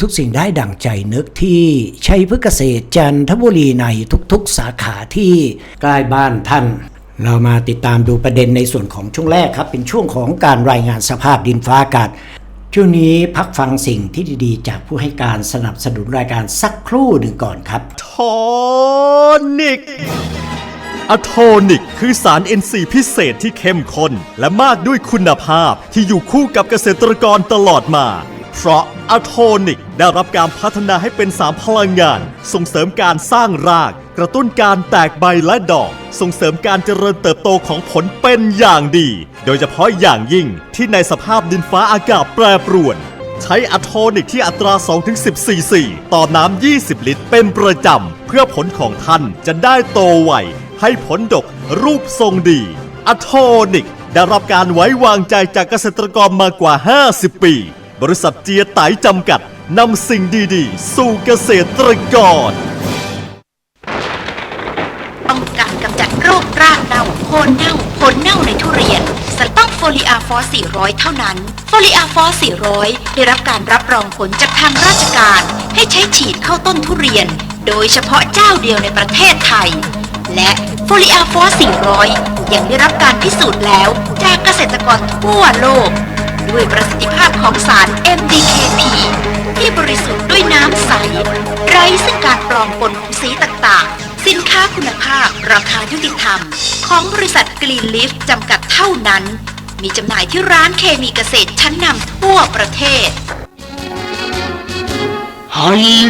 ทุกสิ่งได้ดั่งใจนึกที่ชัยพฤกษเกษตรจันทบุรีในทุกๆสาขาที่ใกล้บ้านท่าน เรามาติดตามดูประเด็นในส่วนของช่วงแรกครับ เป็นช่วงของการรายงานสภาพดินฟ้าอากาศช่วงนี้พักฟังสิ่งที่ดีๆ จากผู้ให้การสนับสนุนรายการสักครู่หนึ่งก่อนครับโทนิกอะโทนิก คือสาร NC พิเศษที่เข้มข้นและมากด้วยคุณภาพที่อยู่คู่กับเกษตรกรตลอดมา เพราะอะโทนิกได้รับการพัฒนาให้เป็นสารพลังงาน ส่งเสริมการสร้างราก กระตุ้นการแตกใบและดอก ส่งเสริมการเจริญเติบโตของผลเป็นอย่างดี โดยเฉพาะอย่างยิ่งที่ในสภาพดินฟ้าอากาศแปรปรวน ใช้อะโทนิกที่อัตรา 2-10ซีซีต่อน้ำ 20 ลิตร เป็นประจำ เพื่อผลของท่านจะได้โตไวให้ผลดกรูปทรงดีอะโทนิกได้รับการไว้วางใจจากเกษตรกรมากว่า 50 ปี บริษัทเจียไตจำกัดนำสิ่งดีๆ สู่เกษตรกรต้องการกำจัดโรครากเน่าโคนเน่าผลเน่าในทุเรียนจะต้องโฟลิอาฟอส400 เท่านั้น โฟลิอาฟอส400 ได้รับการรับรองผลจากทางราชการ ให้ใช้ฉีดเข้าต้นทุเรียน โดยเฉพาะเจ้าเดียวในประเทศไทย และโฟลิอาฟอส400 ยังได้รับการพิสูจน์แล้วจากเกษตรกรทั่วโลก ด้วยประสิทธิภาพของสาร MDKP ที่บริสุทธิ์ด้วยน้ำใส ไร้ซึ่งการปลอมปนของสีต่างๆ สินค้าคุณภาพราคายุติธรรม ของบริษัทกรีนลิฟจำกัดเท่านั้น มีจำหน่ายที่ร้านเคมีเกษตรชั้นนำทั่วประเทศไฮ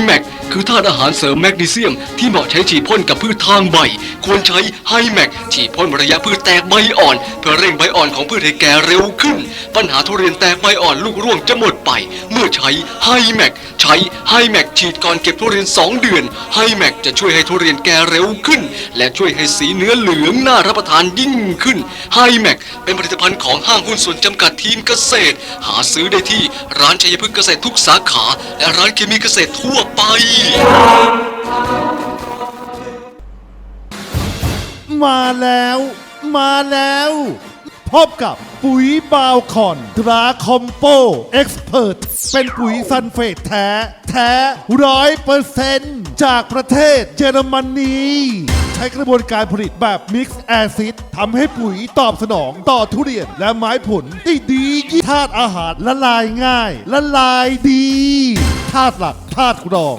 แมก คือธาตุอาหารเสริมแมกนีเซียม ที่เหมาะใช้ฉีดพ่นกับพืชทางใบ ควรใช้ไฮแมกฉีดพ่นระยะพืชแตกใบอ่อน เพื่อเร่งใบอ่อนของพืชให้แก่เร็วขึ้น ปัญหาทุเรียนแตกใบอ่อนลูกร่วงจะหมดไป เมื่อใช้ไฮแมกใช้ไฮแมกฉีดก่อนเก็บทุเรียน 2 เดือนไฮแมกจะช่วยให้ทุเรียนแก่เร็วขึ้น และช่วยให้สีเนื้อเหลืองน่ารับประทานยิ่งขึ้นไฮแมกเป็นผลิตภัณฑ์ของห้างหุ้นส่วนจำกัดทีมเกษตร หาซื้อได้ที่ร้านชัยพฤกษ์เกษตรทุกสาขา และร้านเคมีเกษตรทั่วไปมาแล้ว มาแล้ว พบกับปุ๋ยบาวคอนตราคอมโปเอ็กซ์เพรเป็นปุ๋ยซันเฟตแท้ แท้ร้อยเปอร์เซนต์จากประเทศเยอรมนี ใช้กระบวนการผลิตแบบมิกซ์แอซิดทำให้ปุ๋ยตอบสนองต่อทุเรียนและไม้ผลได้ดียิ่งธาตุอาหารละลายง่าย ละลายดีธาตุหลักธาตุรอง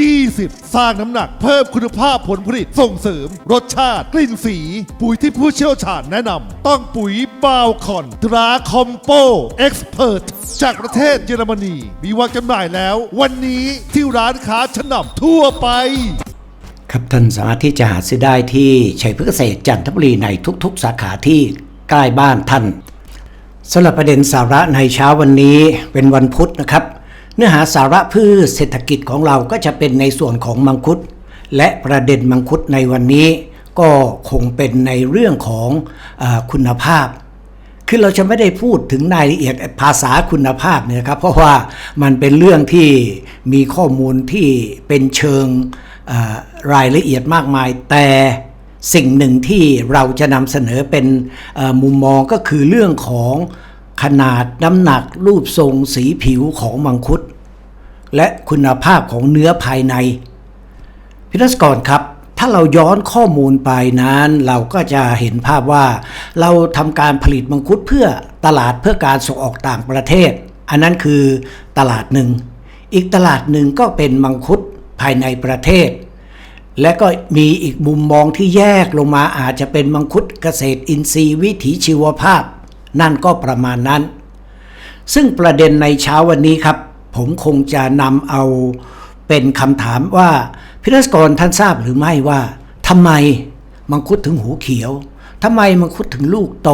20 สร้างน้ำหนักเพิ่มคุณภาพผลผลิตส่งเสริม รสชาติกลิ่นสี ปุ๋ยที่ผู้เชี่ยวชาญแนะนำต้องปุ๋ยบาวคอนตราคอมโปเอ็กซ์เพรจากประเทศเยอรมนี มีวางจำหน่ายแล้ว วันนี้ที่ร้านค้าชั้นนำทั่วไป ครับท่านสามารถที่จะหาซื้อได้ที่ชัยพฤกษเกษตรจันทบุรีในทุกๆ สาขาที่ใกล้บ้านท่านสำหรับประเด็นสาระในเช้าวันนี้เป็นวันพุธนะครับ เนื้อหาสาระพืชเศรษฐกิจของเราก็จะเป็นในส่วนของมังคุด และประเด็นมังคุดในวันนี้ ก็คงเป็นในเรื่องของอคุณภาพ คือเราจะไม่ได้พูดถึงรายละเอียดภาษาคุณภาพเนี่ยครับ เพราะว่ามันเป็นเรื่องที่มีข้อมูลที่เป็นเชิงรายละเอียดมากมาย แต่สิ่งหนึ่งที่เราจะนำเสนอเป็นมุมมองก็คือเรื่องของ ขนาดน้ำหนักรูปทรงสีผิวของมังคุด และคุณภาพของเนื้อภายใน พิทักกรครับ ถ้าเราย้อนข้อมูลไปนั้น เราก็จะเห็นภาพว่า เราทำการผลิตมังคุดเพื่อตลาดเพื่อการส่งออกต่างประเทศ อันนั้นคือตลาดหนึ่ง อีกตลาดหนึ่งก็เป็นมังคุดภายในประเทศ และก็มีอีกมุมมองที่แยกลงมาอาจจะเป็นมังคุดเกษตรอินทรีย์วิถีชีวภาพ นั่นก็ประมาณนั้น ซึ่งประเด็นในเช้าวันนี้ครับ ผมคงจะนำเอาเป็นคำถามว่าพิรัสกรท่านทราบหรือไม่ว่าทำไมมังคุดถึงหูเขียวทำไมมังคุดถึงลูกโต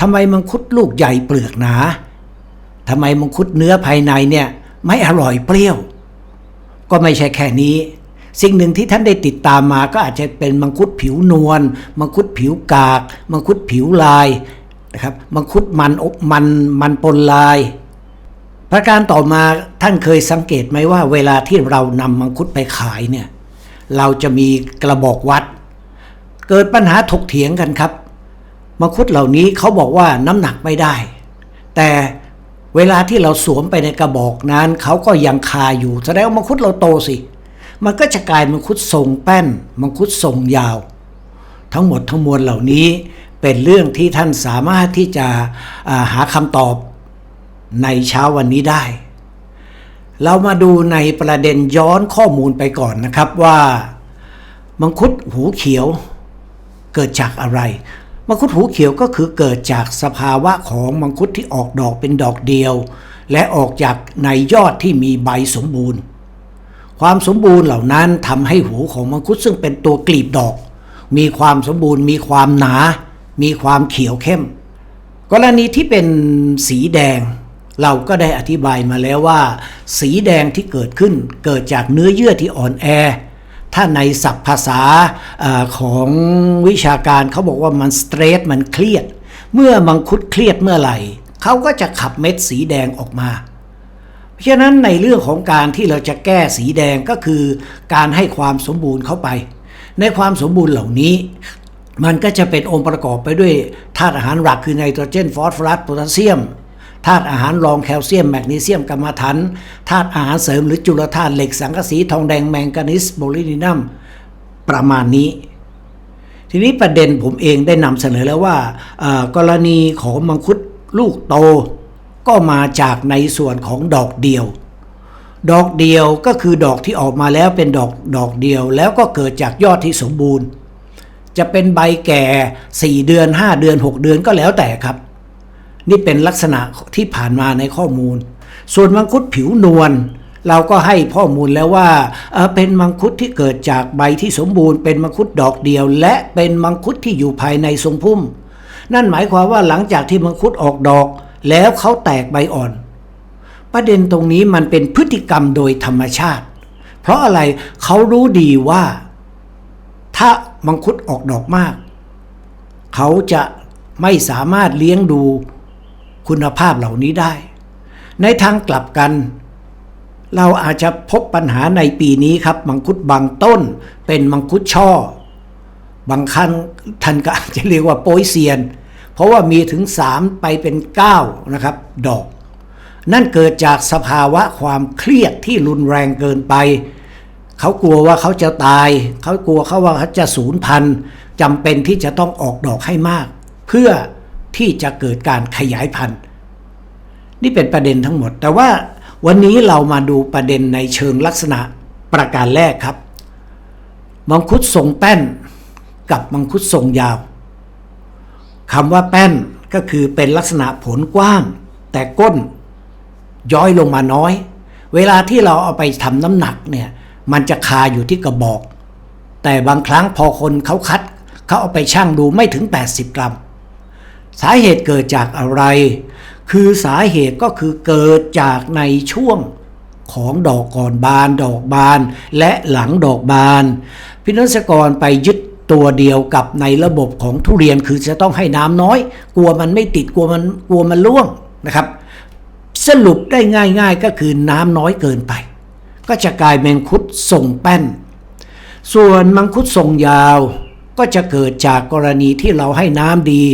ทำไมมังคุดลูกใหญ่เปลือกหนาทำไมมังคุดเนื้อภายในเนี่ยไม่อร่อยเปรี้ยว ก็ไม่ใช่แค่นี้ สิ่งหนึ่งที่ท่านได้ติดตามมาก็อาจจะเป็นมังคุดผิวนวลมังคุดผิวกาก มังคุดผิวลาย นะครับมังคุดมันอบมันมันปนลาย ประการต่อมาท่านเคยสังเกตไหมว่า เวลาที่เรานำมังคุดไปขายเนี่ยเราจะมีกระบอกวัด เกิดปัญหาถกเถียงกันครับ มังคุดเหล่านี้เขาบอกว่าน้ำหนักไม่ได้ แต่เวลาที่เราสวมไปในกระบอกนั้นเขาก็ยังคาอยู่แสดงว่ามังคุดเราโตสิ มันก็จะกลายมังคุดทรงแป้น มังคุดทรงยาว ทั้งหมดทั้งมวลเหล่านี้ เป็นเรื่องที่ท่านสามารถที่จะหาคำตอบในเช้าวันนี้ได้ เรามาดูในประเด็นย้อนข้อมูลไปก่อนนะครับว่า มังคุดหูเขียวเกิดจากอะไรมังคุดหูเขียวก็คือเกิดจากสภาวะของมังคุดที่ออกดอกเป็นดอกเดียว และออกจากในยอดที่มีใบสมบูรณ์ ความสมบูรณ์เหล่านั้นทำให้หูของมังคุดซึ่งเป็นตัวกลีบดอก มีความสมบูรณ์มีความหนา มีความเขียวเข้ม กรณีที่เป็นสีแดง เราก็ได้อธิบายมาแล้วว่า สีแดงที่เกิดขึ้นเกิดจากเนื้อเยื่อที่อ่อนแอ ถ้าในศัพท์ภาษาอของวิชาการเขาบอกว่ามันสเตรสมันเครียด เมื่อมังคุดเครียดเมื่อไหร่เขาก็จะขับเม็ดสีแดงออกมาเพราะฉะนั้นในเรื่องของการที่เราจะแก้สีแดงก็คือ การให้ความสมบูรณ์เข้าไป ในความสมบูรณ์เหล่านี้ มันก็จะเป็นองค์ประกอบไปด้วยธาตุอาหารหลักคือไนโตรเจนฟอสฟอรัสโพแทสเซียมธาตุอาหารรองแคลเซียมแมกนีเซียมกัมมันถันธาตุอาหารเสริมหรือจุลธาตุเหล็กสังกะสีทองแดงแมงกานิสโบลินินัมประมาณนี้ ทีนี้ประเด็นผมเองได้นำเสนอแล้วว่า กรณีของมังคุดลูกโต ก็มาจากในส่วนของดอกเดียว ดอกเดียวก็คือดอกที่ออกมาแล้วเป็นดอกดอกเดียว แล้วก็เกิดจากยอดที่สมบูรณ์ จะเป็นใบแก่ 4 เดือน 5 เดือน 6 เดือนก็แล้วแต่ครับ นี่เป็นลักษณะที่ผ่านมาในข้อมูล ส่วนมังคุดผิวนวลเราก็ให้ข้อมูลแล้วว่าเอ่อเป็นมังคุดที่เกิดจากใบที่สมบูรณ์เป็นมังคุดดอกเดียว และเป็นมังคุดที่อยู่ภายในทรงพุ่ม นั่นหมายความว่าหลังจากที่มังคุดออกดอก แล้วเขาแตกใบอ่อน ประเด็นตรงนี้มันเป็นพฤติกรรมโดยธรรมชาติ เพราะอะไรเขารู้ดีว่า ถ้ามังคุดออกดอกมาก เขาจะไม่สามารถเลี้ยงดูคุณภาพเหล่านี้ได้ ในทางกลับกัน เราอาจจะพบปัญหาในปีนี้ครับ มังคุดบางต้นเป็นมังคุดช่อ บางครั้งท่านก็อาจจะเรียกว่าโป้ยเซียน เพราะว่ามีถึง 3 ไปเป็น 9 นะครับ ดอก นั่นเกิดจากสภาวะความเครียดที่รุนแรงเกินไป เขากลัวว่าเขาจะตาย เขากลัวเขาว่าเขาจะสูญพันธุ์จำเป็นที่จะต้องออกดอกให้มาก เพื่อที่จะเกิดการขยายพันธุ์ นี่เป็นประเด็นทั้งหมด แต่ว่าวันนี้เรามาดูประเด็นในเชิงลักษณะประการแรกครับ มังคุดทรงแป้น กับมังคุดทรงยาวคำว่าแป้นก็คือเป็นลักษณะผลกว้าง แต่ก้นย้อยลงมาน้อย เวลาที่เราเอาไปทำน้ำหนักเนี่ย มันจะคาอยู่ที่กระบอก แต่บางครั้งพอคนเขาคัด เขาเอาไปชั่งดูไม่ถึง 80 กรัม สาเหตุเกิดจากอะไร คือสาเหตุก็คือเกิดจากในช่วงของดอกก่อนบาน ดอกบานและหลังดอกบาน พินักกรไปยึดตัวเดียวกับในระบบของทุเรียนคือจะต้องให้น้ำน้อย กลัวมันไม่ติดกลัวมันกลัวมันร่วงนะครับ สรุปได้ง่าย ๆก็คือน้ำน้อยเกินไป ก็จะกลายเป็นคุดทรงแป้น ส่วนมังคุดทรงยาว ก็จะเกิดจากกรณีที่เราให้น้ำดี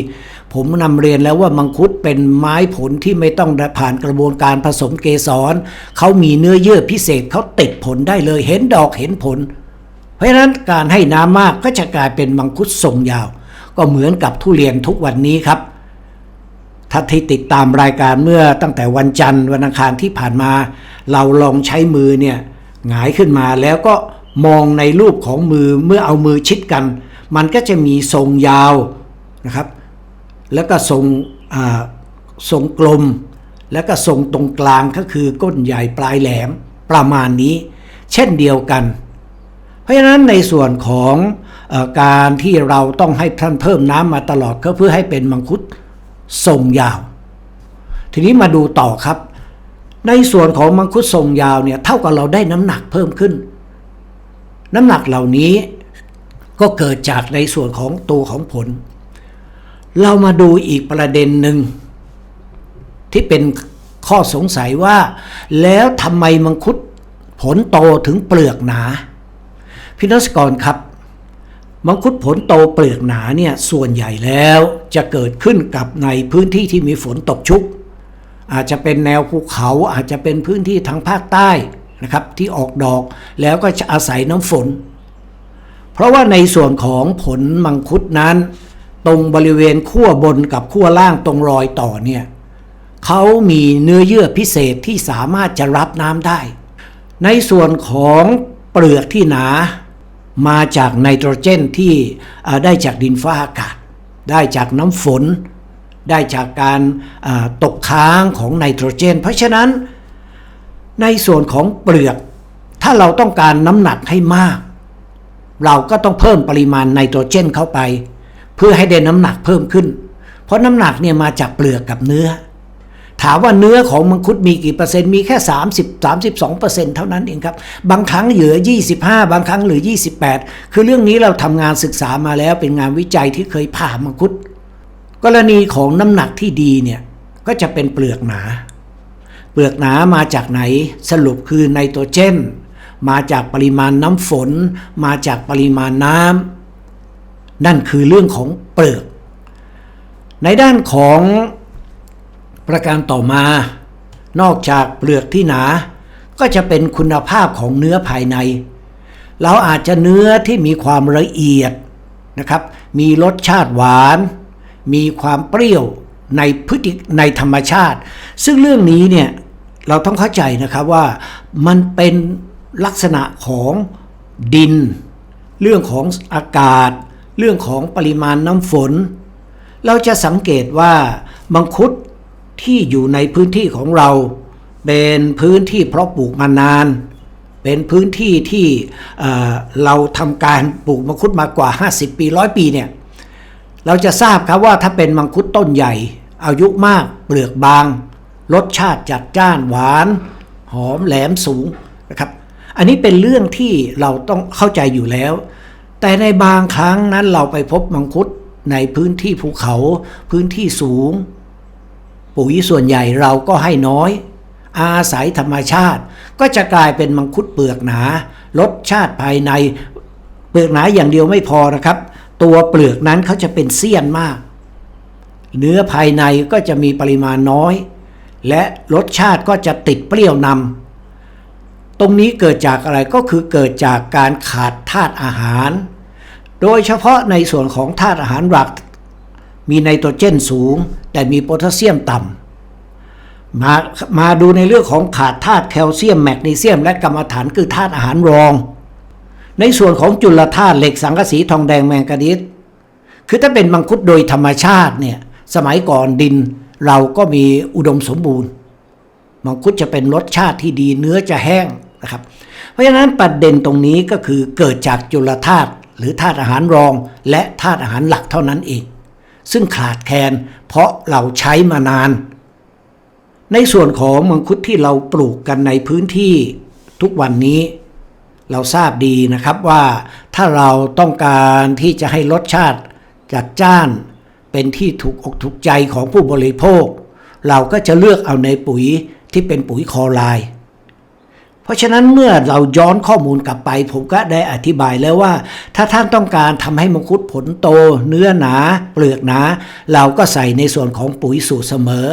ผมนำเรียนแล้วว่ามังคุดเป็นไม้ผลที่ไม่ต้องผ่านกระบวนการผสมเกสรเขามีเนื้อเยื่อพิเศษเขาติดผลได้เลยเห็นดอกเห็นผล เพราะฉะนั้นการให้น้ำมากก็จะกลายเป็นมังคุดทรงยาว ก็เหมือนกับทุเรียนทุกวันนี้ครับ้าที่ติดตามรายการเมื่อตั้งแต่วันจันทร์วันอังคารที่ผ่านมา เราลองใช้มือเนี่ยหงายขึ้นมาแล้วก็มองในรูปของมือเมื่อเอามือชิดกัน มันก็จะมีทรงยาวนะครับ แล้วก็ทรงทรงกลม แล้วก็ทรงตรงกลางก็คือก้นใหญ่ปลายแหลมประมาณนี้ เช่นเดียวกัน เพราะฉะนั้นในส่วนของอการที่เราต้องให้ท่านเพิ่มน้ำมาตลอดก็เพื่อให้เป็นมังคุด ทรงยาว ทีนี้มาดูต่อครับ ในส่วนของมังคุดทรงยาวเนี่ยเท่ากับเราได้น้ำหนักเพิ่มขึ้น น้ำหนักเหล่านี้ก็เกิดจากในส่วนของตัวของผล เรามาดูอีกประเด็นหนึ่ง ที่เป็นข้อสงสัยว่า แล้วทำไมมังคุดผลโตถึงเปลือกหนา พี่นักกรครับ มังคุดผลโตเปลือกหนาเนี่ยส่วนใหญ่แล้วจะเกิดขึ้นกับในพื้นที่ที่มีฝนตกชุก อาจจะเป็นแนวภูเขาอาจจะเป็นพื้นที่ทางภาคใต้นะครับที่ออกดอกแล้วก็จะอาศัยน้ำฝน เพราะว่าในส่วนของผลมังคุดนั้น ตรงบริเวณขั้วบนกับขั้วล่างตรงรอยต่อเนี่ยเขามีเนื้อเยื่อพิเศษที่สามารถจะรับน้ำได้ ในส่วนของเปลือกที่หนา มาจากไนโตรเจนที่ได้จากดินฟ้าอากาศ ได้จากน้ำฝน ได้จากการตกค้างของไนโตรเจน เพราะฉะนั้นในส่วนของเปลือก ถ้าเราต้องการน้ำหนักให้มาก เราก็ต้องเพิ่มปริมาณไนโตรเจนเข้าไป เพื่อให้ได้น้ำหนักเพิ่มขึ้น เพราะน้ำหนักเนี่ยมาจากเปลือกกับเนื้อ ถามว่าเนื้อของมังคุดมีกี่เปอร์เซ็นต์มีแค่ 30 32เปอร์เซ็นต์เท่านั้นเองครับ บางครั้งเหลือ 25 บางครั้งเหลือ 28 คือเรื่องนี้เราทำงานศึกษามาแล้วเป็นงานวิจัยที่เคยผ่ามังคุด กรณีของน้ำหนักที่ดีเนี่ยก็จะเป็นเปลือกหนา เปลือกหนามาจากไหนสรุปคือไนโตรเจน มาจากปริมาณน้ำฝน มาจากปริมาณน้ำนั่นคือเรื่องของเปลือก ในด้านของ ประการต่อมา นอกจากเปลือกที่หนา ก็จะเป็นคุณภาพของเนื้อภายใน เราอาจจะเนื้อที่มีความละเอียดนะครับ มีรสชาติหวาน มีความเปรี้ยวในพฤติในธรรมชาติ ซึ่งเรื่องนี้เนี่ยเราต้องเข้าใจนะครับว่ามันเป็นลักษณะของดิน เรื่องของอากาศ เรื่องของปริมาณน้ำฝน เราจะสังเกตว่ามังคุด ที่อยู่ในพื้นที่ของเรา เป็นพื้นที่เพาะปลูกมานาน เป็นพื้นที่ที่เเราทำการปลูกมังคุดมากว่า 50 ปีร้อยปีเนี่ยเราจะทราบครับว่าถ้าเป็นมังคุดต้นใหญ่ อายุมากเปลือกบาง รสชาติจัดจ้านหวาน หอมแหลมสูงนะครับ อันนี้เป็นเรื่องที่เราต้องเข้าใจอยู่แล้ว แต่ในบางครั้งนั้นเราไปพบมังคุดในพื้นที่ภูเขา พื้นที่สูง ปุ๋ยส่วนใหญ่เราก็ให้น้อย อาศัยธรรมชาติ ก็จะกลายเป็นมังคุดเปลือกหนารสชาติภายในเปลือกหนาอย่างเดียวไม่พอนะครับ ตัวเปลือกนั้นเขาจะเป็นเสี้ยนมาก เนื้อภายในก็จะมีปริมาณน้อย และรสชาติก็จะติดเปรี้ยวนำตรงนี้เกิดจากอะไรก็คือเกิดจากการขาดธาตุอาหาร โดยเฉพาะในส่วนของธาตุอาหารหลัก มีไนโตรเจนสูง แต่มีโพแทสเซียมต่ำมามาดูในเรื่องของขาดธาตุแคลเซียมแมกนีเซียม และกรรมฐานคือธาตุอาหารรอง ในส่วนของจุลธาตุเหล็กสังกะสีทองแดงแมงกานีสคือถ้าเป็นมังคุดโดยธรรมชาติเนี่ยสมัยก่อนดินเราก็มีอุดมสมบูรณ์ มังคุดจะเป็นรสชาติที่ดีเนื้อจะแห้งนะครับ เพราะฉะนั้นประเด็นตรงนี้ก็คือเกิดจากจุลธาตุหรือธาตุอาหารรอง และธาตุอาหารหลักเท่านั้นเอง ซึ่งขาดแคลนเพราะเราใช้มานาน ในส่วนของมังคุดที่เราปลูกกันในพื้นที่ทุกวันนี้ เราทราบดีนะครับว่าถ้าเราต้องการที่จะให้รสชาติจัดจ้านเป็นที่ถูกอกถูกใจของผู้บริโภค เราก็จะเลือกเอาในปุ๋ยที่เป็นปุ๋ยคอไรด์ เพราะฉะนั้นเมื่อเราย้อนข้อมูลกลับไป ผมก็ได้อธิบายแล้วว่า ถ้าท่านต้องการทำให้มังคุดผลโต เนื้อหนา เปลือกหนา เราก็ใส่ในส่วนของปุ๋ยสูตรเสมอ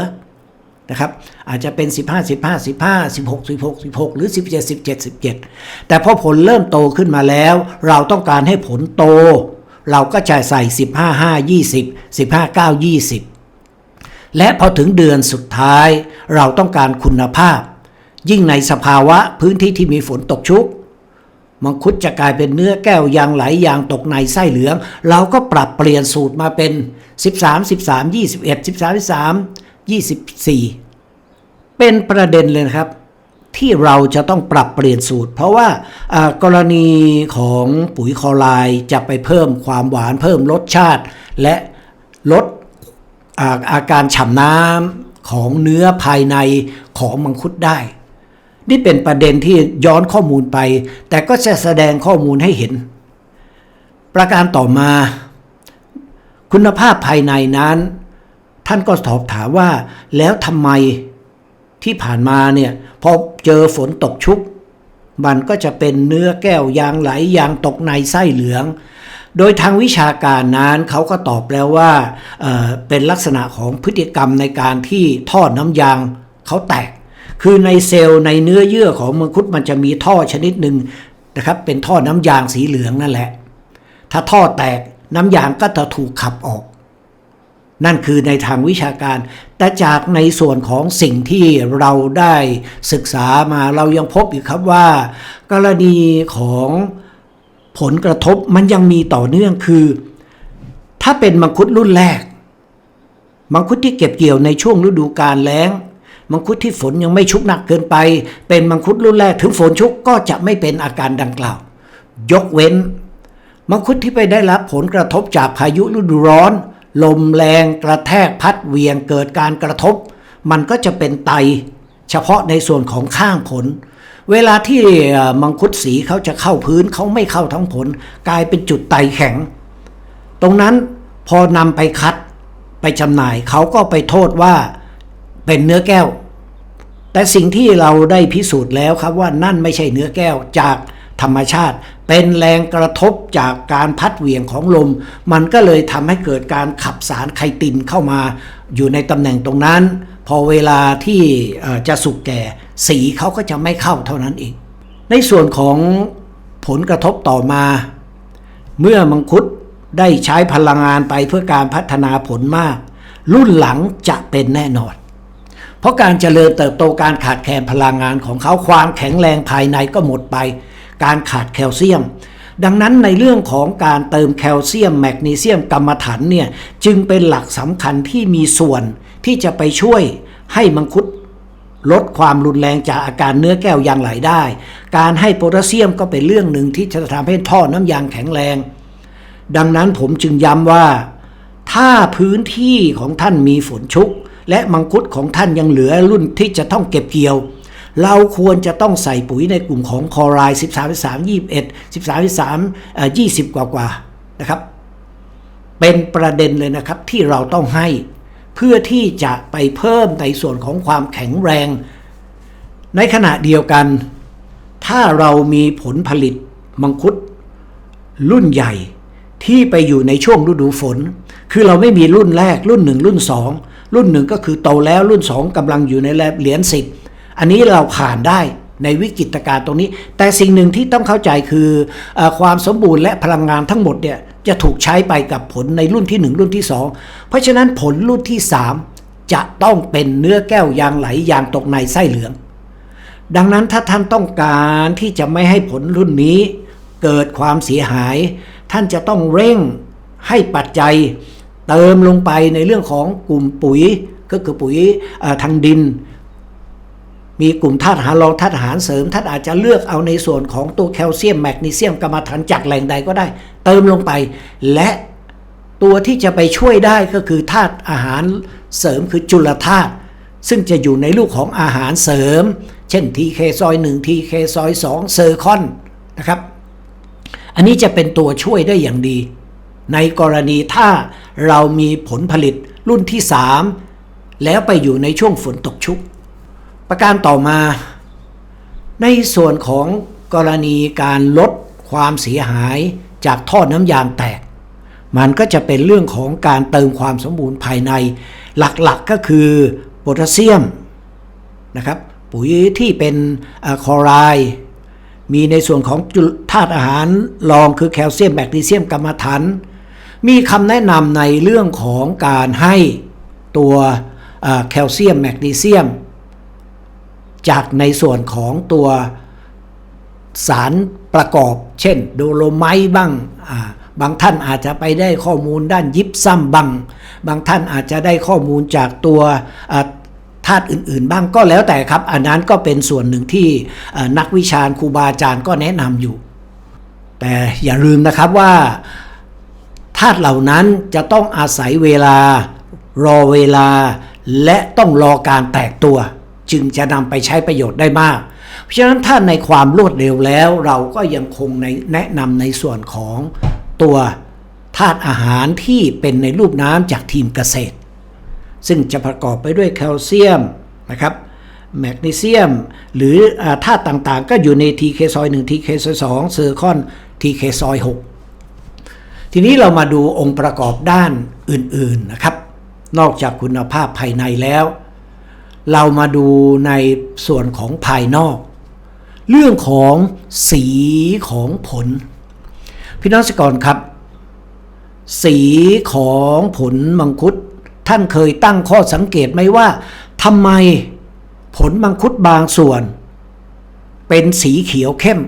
นะครับอาจจะเป็น 15 15 15 16 16 16 หรือ 17 17 17 แต่พอผลเริ่มโตขึ้นมาแล้ว เราต้องการให้ผลโต เราก็จะใส่ 15 5 20 15 9 20 และพอถึงเดือนสุดท้าย เราต้องการคุณภาพ ยิ่งในสภาวะพื้นที่ที่มีฝนตกชุก มังคุดจะกลายเป็นเนื้อแก้วยางไหลยางตกในไส้เหลือง เราก็ปรับเปลี่ยนสูตรมาเป็น 13 13 21 13 13 24 เป็นประเด็นเลยนะครับ ที่เราจะต้องปรับเปลี่ยนสูตร เพราะว่ากรณีของปุ๋ยคอไรด์จะไปเพิ่มความหวานเพิ่มรสชาติ และลดอาอาการฉ่ำน้ำของเนื้อภายในของมังคุดได้ นี่เป็นประเด็นที่ย้อนข้อมูลไป แต่ก็จะแสดงข้อมูลให้เห็น ประการต่อมา คุณภาพภายในนั้น ท่านก็สอบถามว่า แล้วทำไมที่ผ่านมาเนี่ยพอเจอฝนตกชุก มันก็จะเป็นเนื้อแก้วยางไหลยางตกในไส้เหลือง โดยทางวิชาการนั้นเขาก็ตอบแล้วว่าเเป็นลักษณะของพฤติกรรมในการที่ท่อน้ำยางเขาแตก คือในเซลล์ในเนื้อเยื่อของมังคุดมันจะมีท่อชนิดหนึ่งนะครับ เป็นท่อน้ำยางสีเหลืองนั่นแหละ ถ้าท่อแตกน้ำยางก็จะถูกขับออก นั่นคือในทางวิชาการ แต่จากในส่วนของสิ่งที่เราได้ศึกษามาเรายังพบอีกครับว่า กรณีของผลกระทบมันยังมีต่อเนื่องคือ ถ้าเป็นมังคุดรุ่นแรก มังคุดที่เก็บเกี่ยวในช่วงฤดูกาลแล้ง มังคุดที่ฝนยังไม่ชุกหนักเกินไป เป็นมังคุดรุ่นแรกถึงฝนชุกก็จะไม่เป็นอาการดังกล่าว ยกเว้น มังคุดที่ไปได้รับผลกระทบจากพายุฤดูร้อน ลมแรงกระแทกพัดเวียงเกิดการกระทบ มันก็จะเป็นไต เฉพาะในส่วนของข้างผล เวลาที่มังคุดสีเขาจะเข้าพื้นเขาไม่เข้าทั้งผล กลายเป็นจุดไตแข็ง ตรงนั้นพอนำไปคัดไปจำหน่ายเขาก็ไปโทษว่า เป็นเนื้อแก้ว แต่สิ่งที่เราได้พิสูจน์แล้วครับว่านั่นไม่ใช่เนื้อแก้วจากธรรมชาติ เป็นแรงกระทบจากการพัดเหวี่ยงของลม มันก็เลยทำให้เกิดการขับสารไคตินเข้ามา อยู่ในตำแหน่งตรงนั้น พอเวลาที่จะสุกแก่สีเขาก็จะไม่เข้าเท่านั้นเอง ในส่วนของผลกระทบต่อมา เมื่อมังคุดได้ใช้พลังงานไปเพื่อการพัฒนาผลมาก รุ่นหลังจะเป็นแน่นอน เพราะการเจริญเติบโตการขาดแคลนพลังงานของเขาความแข็งแรงภายในก็หมดไป การขาดแคลเซียม ดังนั้นในเรื่องของการเติมแคลเซียมแมกนีเซียมกรรมฐานเนี่ยจึงเป็นหลักสำคัญที่มีส่วนที่จะไปช่วยให้มังคุดลดความรุนแรงจากอาการเนื้อแก้วยางไหลได้ การให้โพแทสเซียมก็เป็นเรื่องหนึ่งที่จะทำให้ท่อน้ำยางแข็งแรง ดังนั้นผมจึงย้ำว่า ถ้าพื้นที่ของท่านมีฝนชุก และมังคุดของท่านยังเหลือรุ่นที่จะต้องเก็บเกี่ยว เราควรจะต้องใส่ปุ๋ยในกลุ่มของคอราย13 3 21 13 3เอ่อ20 กว่ากว่านะครับ เป็นประเด็นเลยนะครับที่เราต้องให้ เพื่อที่จะไปเพิ่มในส่วนของความแข็งแรง ในขณะเดียวกัน ถ้าเรามีผลผลิตมังคุดรุ่นใหญ่ที่ไปอยู่ในช่วงฤดูฝน คือเราไม่มีรุ่นแรกรุ่นหนึ่งรุ่นสอง รุ่นหนึ่งก็คือโตแล้วรุ่นสองกำลังอยู่ในเหรียญสิบอันนี้เราผ่านได้ในวิกฤตการณ์ตรงนี้ แต่สิ่งหนึ่งที่ต้องเข้าใจคืออความสมบูรณ์และพลังงานทั้งหมดเนี่ยจะถูกใช้ไปกับผลในรุ่นที่หนึ่งรุ่นที่สองเพราะฉะนั้นผลรุ่นที่สามจะต้องเป็นเนื้อแก้วยางไหลยางตกในไส้เหลือง ดังนั้นถ้าท่านต้องการที่จะไม่ให้ผลรุ่นนี้ เกิดความเสียหาย ท่านจะต้องเร่งให้ปัจจัย เติมลงไปในเรื่องของกลุ่มปุ๋ยก็คือปุ๋ยทางดิน มีกลุ่มธาตุอาหารรองธาตุอาหารเสริมท่านอาจจะเลือกเอาในส่วนของตัวแคลเซียมแมกนีเซียมกรรมฐานจากแหล่งใดก็ได้ เติมลงไป และตัวที่จะไปช่วยได้ก็คือธาตุอาหารเสริมคือจุลธาตุซึ่งจะอยู่ในลูกของอาหารเสริม เช่นทีเคซอย1ทีเคซอย2เซอร์คอนนะครับ อันนี้จะเป็นตัวช่วยได้อย่างดี ในกรณีถ้าเรามีผลผลิตรุ่นที่ 3 แล้วไปอยู่ในช่วงฝนตกชุก ประการต่อมา ในส่วนของกรณีการลดความเสียหายจากท่อน้ำยางแตก มันก็จะเป็นเรื่องของการเติมความสมบูรณ์ภายใน หลักๆก็คือโพแทสเซียมนะครับปุ๋ยที่เป็นเออคลอไรด์มีในส่วนของธาตุอาหารรองคือแคลเซียมแมกนีเซียมกรรมฐาน มีคำแนะนำในเรื่องของการให้ตัวแคลเซียมแมกนีเซียม จากในส่วนของตัวสารประกอบ เช่น โดโลไมต์บ้างบางท่านอาจจะไปได้ข้อมูลด้านยิปซัมบ้างบางท่านอาจจะได้ข้อมูลจากตัวธาตุอื่นๆ บ้างก็แล้วแต่ครับ อันนั้นก็เป็นส่วนหนึ่งที่นักวิชาครูบาอาจารย์ก็แนะนำอยู่ แต่อย่าลืมนะครับว่า ธาตุเหล่านั้นจะต้องอาศัยเวลา รอเวลา และต้องรอการแตกตัว จึงจะนำไปใช้ประโยชน์ได้มาก เพราะฉะนั้นถ้าในความรวดเร็วแล้วเราก็ยังคงในแนะนำในส่วนของตัวธาตุอาหารที่เป็นในรูปน้ำจากทีมเกษตร ซึ่งจะประกอบไปด้วยแคลเซียมนะครับแมกนีเซียม หรือธาตุต่างๆ ก็อยู่ใน TK ซอย1 TK ซอย2เซอร์คอน TK ซอย6 ทีนี้เรามาดูองค์ประกอบด้านอื่นๆนะครับ นอกจากคุณภาพภายในแล้ว เรามาดูในส่วนของภายนอก เรื่องของสีของผล พี่น้องสกรครับ สีของผลมังคุดท่านเคยตั้งข้อสังเกตไหมว่าทำไมผลมังคุดบางส่วน เป็นสีเขียวเข้ม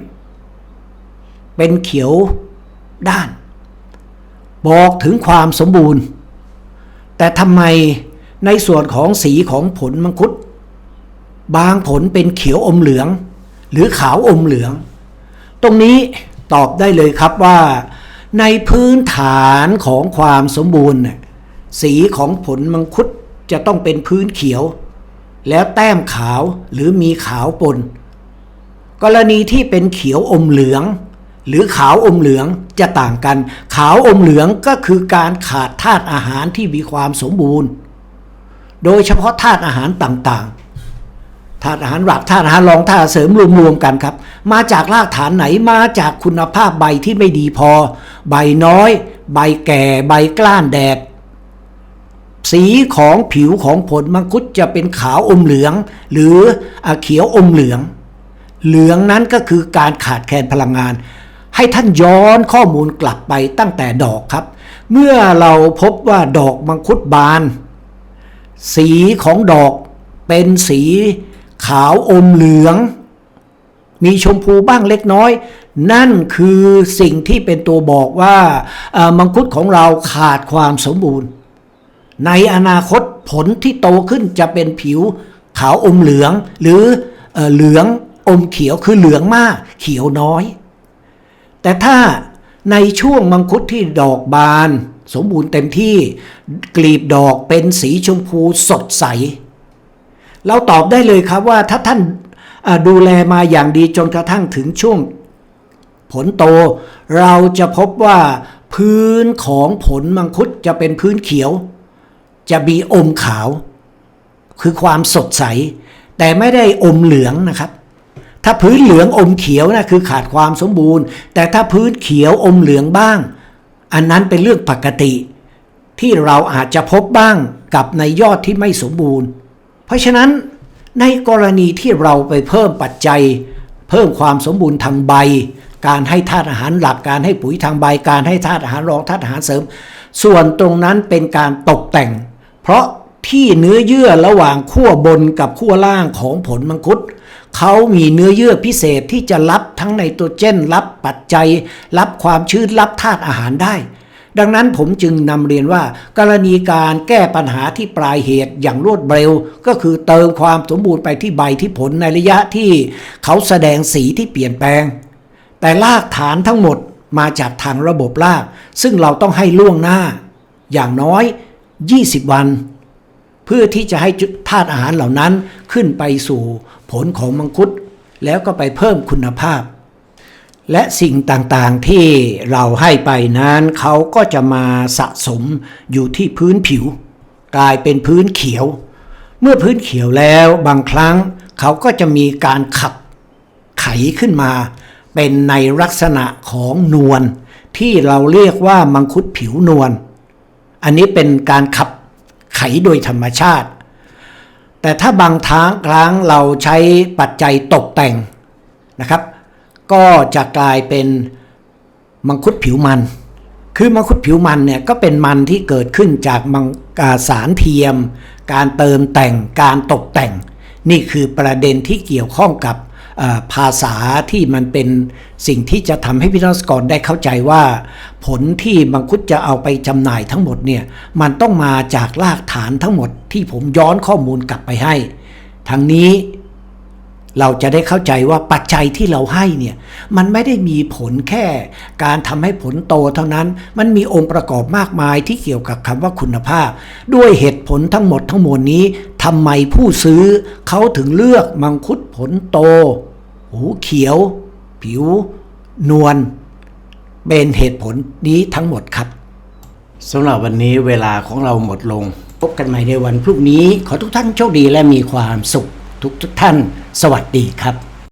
เป็นเขียวด้าน บอกถึงความสมบูรณ์ แต่ทำไมในส่วนของสีของผลมังคุด บางผลเป็นเขียวอมเหลือง หรือขาวอมเหลือง ตรงนี้ตอบได้เลยครับว่า ในพื้นฐานของความสมบูรณ์ สีของผลมังคุดจะต้องเป็นพื้นเขียว แล้วแต้มขาวหรือมีขาวปน กรณีที่เป็นเขียวอมเหลือง หรือขาวอมเหลืองจะต่างกัน ขาวอมเหลืองก็คือการขาดธาตุอาหารที่มีความสมบูรณ์ โดยเฉพาะธาตุอาหารต่างๆธาตุอาหารหลักธาตุอาหารรองธาตุเสริมรวมๆกันครับ มาจากรากฐานไหนมาจากคุณภาพใบที่ไม่ดีพอ ใบน้อย ใบแก่ ใบกล้านแดดสีของผิวของผลมังคุดจะเป็นขาวอมเหลือง หรืออเขียวอมเหลือง เหลืองนั้นก็คือการขาดแคลนพลังงาน ให้ท่านย้อนข้อมูลกลับไปตั้งแต่ดอกครับ เมื่อเราพบว่าดอกมังคุดบาน สีของดอกเป็นสีขาวอมเหลือง มีชมพูบ้างเล็กน้อย นั่นคือสิ่งที่เป็นตัวบอกว่ามังคุดของเราขาดความสมบูรณ์ ในอนาคตผลที่โตขึ้นจะเป็นผิวขาวอมเหลืองหรืออเหลืองอมเขียวคือเหลืองมากเขียวน้อย แต่ถ้าในช่วงมังคุดที่ดอกบาน สมบูรณ์เต็มที่กลีบดอกเป็นสีชมพูสดใส เราตอบได้เลยครับว่าถ้าท่านดูแลมาอย่างดีจนกระทั่งถึงช่วงผลโต เราจะพบว่าพื้นของผลมังคุดจะเป็นพื้นเขียว จะมีอมขาว คือความสดใส แต่ไม่ได้อมเหลืองนะครับ ถ้าพื้นเหลืองอมเขียวนะคือขาดความสมบูรณ์ แต่ถ้าพื้นเขียวอมเหลืองบ้าง อันนั้นเป็นเรื่องปกติ ที่เราอาจจะพบบ้างกับในยอดที่ไม่สมบูรณ์ เพราะฉะนั้นในกรณีที่เราไปเพิ่มปัจจัย เพิ่มความสมบูรณ์ทางใบ การให้ธาตุอาหารหลักการให้ปุ๋ยทางใบ การให้ธาตุอาหารรองธาตุอาหารเสริม ส่วนตรงนั้นเป็นการตกแต่ง เพราะที่เนื้อเยื่อระหว่างขั้วบนกับขั้วล่างของผลมังคุด เขามีเนื้อเยื่อพิเศษที่จะรับทั้งไนโตรเจน รับปัจจัย รับความชื้นรับธาตุอาหารได้ ดังนั้นผมจึงนำเรียนว่า กรณีการแก้ปัญหาที่ปลายเหตุอย่างรวดเร็ว ก็คือเติมความสมบูรณ์ไปที่ใบที่ผลในระยะที่เขาแสดงสีที่เปลี่ยนแปลง แต่รากฐานทั้งหมดมาจากทางระบบราก ซึ่งเราต้องให้ล่วงหน้า อย่างน้อย 20 วัน เพื่อที่จะให้จุดธาตุอาหารเหล่านั้นขึ้นไปสู่ผลของมังคุดแล้วก็ไปเพิ่มคุณภาพ และสิ่งต่างๆที่เราให้ไปนั้นเขาก็จะมาสะสมอยู่ที่พื้นผิว กลายเป็นพื้นเขียว เมื่อพื้นเขียวแล้วบางครั้งเขาก็จะมีการขับไขขึ้นมา เป็นในลักษณะของนวลที่เราเรียกว่ามังคุดผิวนวลอันนี้เป็นการขับ ไขโดยธรรมชาติ แต่ถ้าบางทางครั้งเราใช้ปัจจัยตกแต่งนะครับ ก็จะกลายเป็นมังคุดผิวมัน คือมังคุดผิวมันเนี่ยก็เป็นมันที่เกิดขึ้นจากมังสารเทียม การเติมแต่งการตกแต่ง นี่คือประเด็นที่เกี่ยวข้องกับ ภาษาที่มันเป็นสิ่งที่จะทำให้พี่น้องเกอตรกรได้เข้าใจว่า ผลที่มังคุดจะเอาไปจำหน่ายทั้งหมดเนี่ยมันต้องมาจากรากฐานทั้งหมดที่ผมย้อนข้อมูลกลับไปให้ ทั้งนี้ เราจะได้เข้าใจว่าปัจจัยที่เราให้เนี่ยมันไม่ได้มีผลแค่การทำให้ผลโตเท่านั้น มันมีองค์ประกอบมากมายที่เกี่ยวกับคำว่าคุณภาพ ด้วยเหตุผลทั้งหมดทั้งมวลนี้ทำไมผู้ซื้อเขาถึงเลือกมังคุดผลโต หูเขียว ผิว นวลเป็นเหตุผลนี้ทั้งหมดครับสำหรับวันนี้เวลาของเราหมดลง พบกันใหม่ในวันพรุ่งนี้ ขอทุกท่านโชคดีและมีความสุข ทุกทุกท่าน สวัสดีครับ